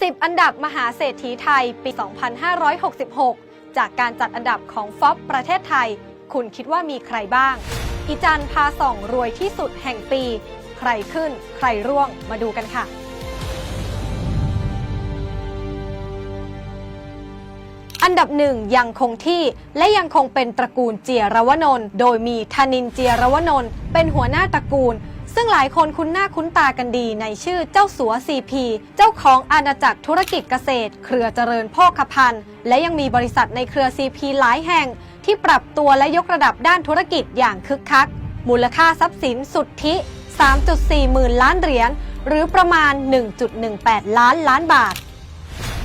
10 อันดับมหาเศรษฐีไทย ปี 2566 จากการจัดอันดับของฟอบประเทศไทย คุณคิดว่ามีใครบ้าง อีจันพาส่องรวยที่สุดแห่งปี ใครขึ้น ใครร่วง มาดูกันค่ะ อันดับหนึ่งยังคงที่และยังคงเป็นตระกูลเจียรวนนท์โดยมีธนินเจียรวนนท์เป็นหัวหน้าตระกูล ซึ่งหลายคนคุ้นหน้าคุ้นตากันดีในชื่อเจ้าสัวซีพีเจ้าของอาณาจักรธุรกิจเกษตร เครือเจริญโภคภัณฑ์ และยังมีบริษัทในเครือซีพีหลายแห่ง ที่ปรับตัวและยกระดับด้านธุรกิจอย่างคึกคัก มูลค่าทรัพย์สินสุทธิ 3.4 หมื่นล้านเหรียญหรือประมาณ 1.18 ล้านล้านบาท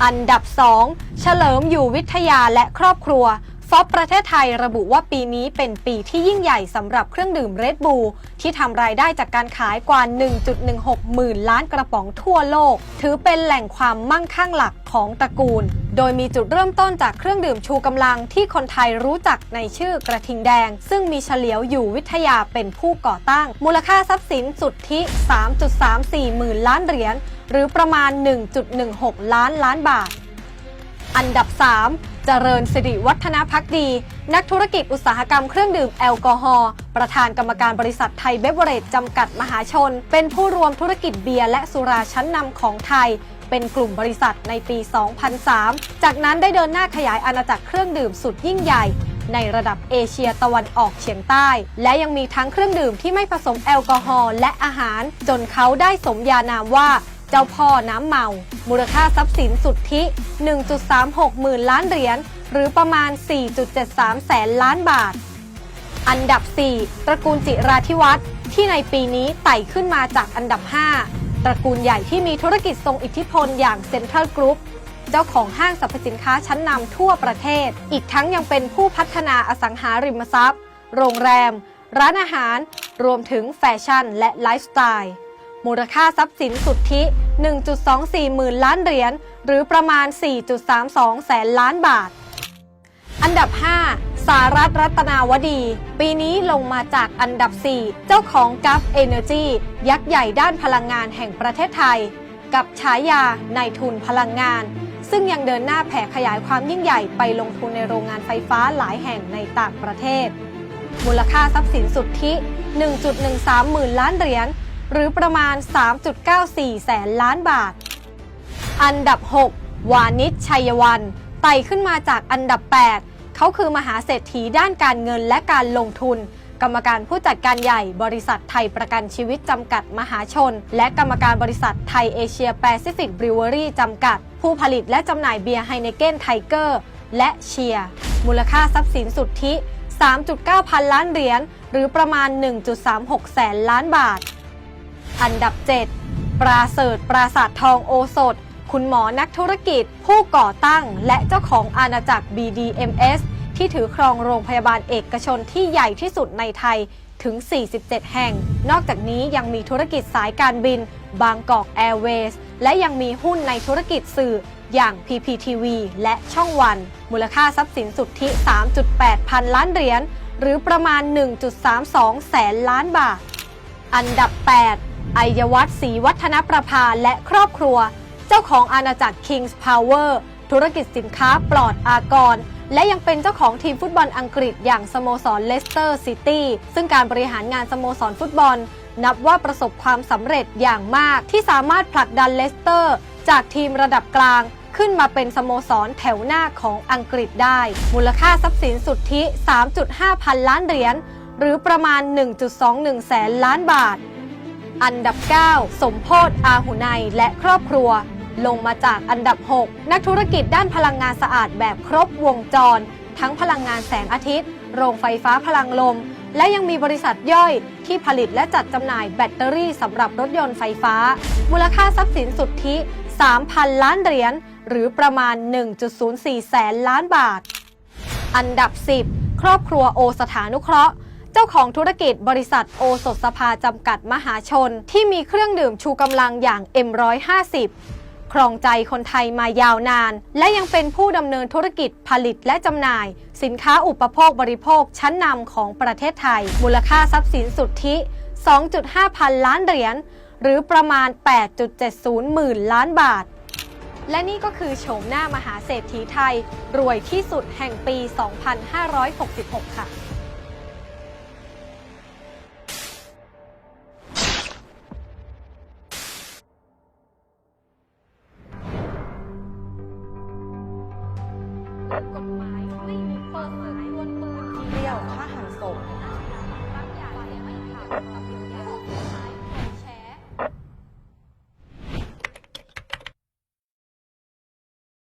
อันดับ 2 เฉลิมอยู่วิทยาและครอบครัว อบประเทศไทยระบุว่าปีนี้เป็นปีที่ยิ่งใหญ่สำหรับเครื่องดื่มเรดบูที่ทำรายได้จากการขายกว่า 1.16 หมื่นล้านกระป๋องทั่วโลก ถือเป็นแหล่งความมั่งคั่งหลักของตระกูล โดยมีจุดเริ่มต้นจากเครื่องดื่มชูกำลังที่คนไทยรู้จักในชื่อกระทิงแดง ซึ่งมีเฉลียวอยู่วิทยาเป็นผู้ก่อตั้ง มูลค่าทรัพย์สินสุทธิ 3.34 หมื่นล้านเหรียญหรือประมาณ 1.16 ล้านล้านบาท อันดับ 3 เจริญสิริวัฒนพักดี นักธุรกิจอุตสาหกรรมเครื่องดื่มแอลกอฮอล์ประธานกรรมการบริษัทไทยเบเวอเรจจำกัดมหาชน เป็นผู้รวมธุรกิจเบียร์และสุราชั้นนำของไทย เป็นกลุ่มบริษัทในปี 2003 จากนั้นได้เดินหน้าขยายอาณาจักรเครื่องดื่มสุดยิ่งใหญ่ ในระดับเอเชียตะวันออกเฉียงใต้ และยังมีทั้งเครื่องดื่มที่ไม่ผสมแอลกอฮอล์และอาหาร จนเขาได้สมญานามว่า จ้าพ่อน้ำเมา มูลค่าทรัพย์สินสุทธิ 1.36 หมื่นล้านเหรียญ หรือประมาณ 4.73 แสนล้านบาท อันดับ 4 ตระกูลจิราธิวัฒน์ที่ในปีนี้ไต่ขึ้นมาจากอันดับ 5 ตระกูลใหญ่ที่มีธุรกิจทรงอิทธิพลอย่างเซ็นทรัลกรุ๊ปเจ้าของห้างสรรพสินค้าชั้นนำทั่วประเทศ อีกทั้งยังเป็นผู้พัฒนาอสังหาริมทรัพย์ โรงแรม ร้านอาหาร รวมถึงแฟชั่นและไลฟ์สไตล์ มูลค่าทรัพย์สินสุทธิ 1.24 หมื่นล้านเหรียญ หรือประมาณ 4.32 แสนล้านบาท อันดับ 5 สารัตน์รัตนาวดี ปีนี้ลงมาจากอันดับ 4 เจ้าของ g u f Energy ยักษ์ใหญ่ด้านพลังงานแห่งประเทศไทย กับฉายานายทุนพลังงาน ซึ่งยังเดินหน้าแผ่ขยายความยิ่งใหญ่ไปลงทุนในโรงงานไฟฟ้าหลายแห่งในต่างประเทศ มูลค่าทรัพย์สินสุทธิ 1.13 หมื่นล้านเหรียญ หรือประมาณ 3.94 แสนล้านบาท อันดับ 6 วานิชชัยวันไต่ขึ้นมาจากอันดับ 8 เขาคือมหาเศรษฐีด้านการเงินและการลงทุน กรรมการผู้จัดการใหญ่บริษัทไทยประกันชีวิตจำกัดมหาชน และกรรมการบริษัทไทยเอเชียแปซิฟิกบริวอรี่จำกัด ผู้ผลิตและจำหน่ายเบียร์ไฮเนเก้นไทเกอร์และเชียร์มูลค่าทรัพย์สินสุทธิ 3.9 พันล้านเหรียญหรือประมาณ 1.36 แสนล้านบาท อันดับ 7 ปราเสริฐปราสาททองโอสถ คุณหมอนักธุรกิจ ผู้ก่อตั้งและเจ้าของอาณาจักร BDMS ที่ถือครองโรงพยาบาลเอกชนที่ใหญ่ที่สุดในไทยถึง 47 แห่ง นอกจากนี้ยังมีธุรกิจสายการบิน บางกอกแอร์เวย์สและยังมีหุ้นในธุรกิจสื่ออย่าง PPTV และช่องวัน มูลค่าทรัพย์สินสุทธิ 3.8 พันล้านเหรียญ หรือประมาณ 1.32 แสนล้านบาท อันดับ 8 อัยวัฒน์ศรีวัฒนประภาและครอบครัว เจ้าของอาณาจักร Kings Power ธุรกิจสินค้าปลอดอากร และยังเป็นเจ้าของทีมฟุตบอลอังกฤษอย่างสโมสรเลสเตอร์ซิตี้ซึ่งการบริหารงานสโมสรฟุตบอล นับว่าประสบความสำเร็จอย่างมากที่สามารถผลักดันเลสเตอร์ จากทีมระดับกลางขึ้นมาเป็นสโมสรแถวหน้าของอังกฤษได้ มูลค่าทรัพย์สินสุทธิ 3.5 พันล้านเหรียญ หรือประมาณ 1.21 แสนล้านบาท อันดับ 9 สมโพศอาหุไนและครอบครัว ลงมาจากอันดับ 6 นักธุรกิจด้านพลังงานสะอาดแบบครบวงจร ทั้งพลังงานแสงอาทิตย์ โรงไฟฟ้าพลังลม และยังมีบริษัทย่อยที่ผลิตและจัดจำหน่ายแบตเตอรี่สำหรับรถยนต์ไฟฟ้า มูลค่าทรัพย์สินสุทธิ 3,000 ล้านเหรียญหรือประมาณ 1.04 แสนล้านบาท อันดับ 10 ครอบครัวโอสถานุเคราะห์ เจ้าของธุรกิจบริษัทโอสถสภาจำกัดมหาชน ที่มีเครื่องดื่มชูกำลังอย่าง M150 ครองใจคนไทยมายาวนาน และยังเป็นผู้ดำเนินธุรกิจผลิตและจำหน่าย สินค้าอุปโภคบริโภคชั้นนำของประเทศไทย มูลค่าทรัพย์สินสุทธิ 2.5 พันล้านเหรียญหรือประมาณ 8.70 หมื่นล้านบาท และนี่ก็คือโฉมหน้ามหาเศรษฐีไทย รวยที่สุดแห่งปี 2566 ค่ะ